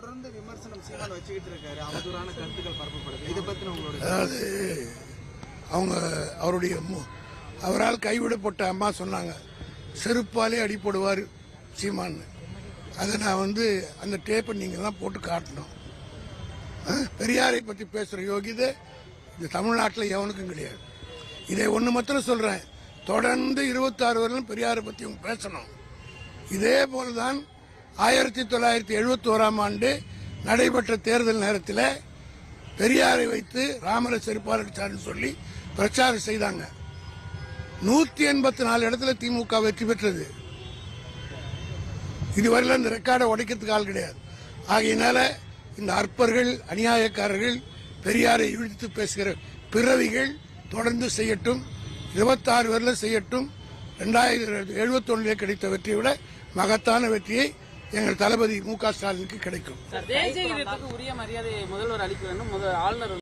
தொடர்ந்து விமர்சனம் சீமான் வச்சுக்கிட்டு இருக்காரு. அவதூறான கருத்துக்கள் பரப்பப்படுது. இதை பத்தின உங்களுடைய அதாவது அவங்க அவருடைய மு- அவரால் கைவிடப்பட்ட அம்மா சொன்னாங்க செருப்பாலே அடிப்படுவார் சீமான்னு. அதை நான் வந்து அந்த டேப்பை நீங்கள் தான் போட்டு காட்டணும். பெரியாரை பற்றி பேசுகிற யோகிதை இந்த தமிழ்நாட்டில் எவனுக்கும் கிடையாது. இதை ஒன்று மாத்திரம் சொல்கிறேன் தொடர்ந்து இருபத்தாறு வருடம் பெரியாரை பற்றி பேசணும். இதே போல்தான் ஆயிரத்தி தொள்ளாயிரத்தி எழுபத்தி ஓராம் ஆண்டு நடைபெற்ற தேர்தல் நேரத்தில் பெரியாரை வைத்து ராமரை செருப்பாளர் சொல்லி பிரச்சாரம் செய்தாங்க. நூத்தி எண்பத்தி நாலு இடத்துல திமுக வெற்றி பெற்றது. இதுவரையில் இந்த ரெக்கார்டை உடைக்கிறதுக்கு ஆள் கிடையாது. ஆகையினால இந்த அற்பர்கள் அநியாயக்காரர்கள் பெரியாரை இழுத்து பேசுகிற பிறவிகள் தொடர்ந்து செய்யட்டும் இருபத்தாறு வரையில் செய்யட்டும் ரெண்டாயிரத்தி எழுபத்தொன்னிலே கிடைத்த வெற்றியை விட மகத்தான வெற்றியை எங்கள் தளபதி மு க ஸ்டாலினுக்கு கிடைக்கும். உரிய மரியாதை முதல்வர் அளிக்க வேண்டும். முதல் ஆளுநர்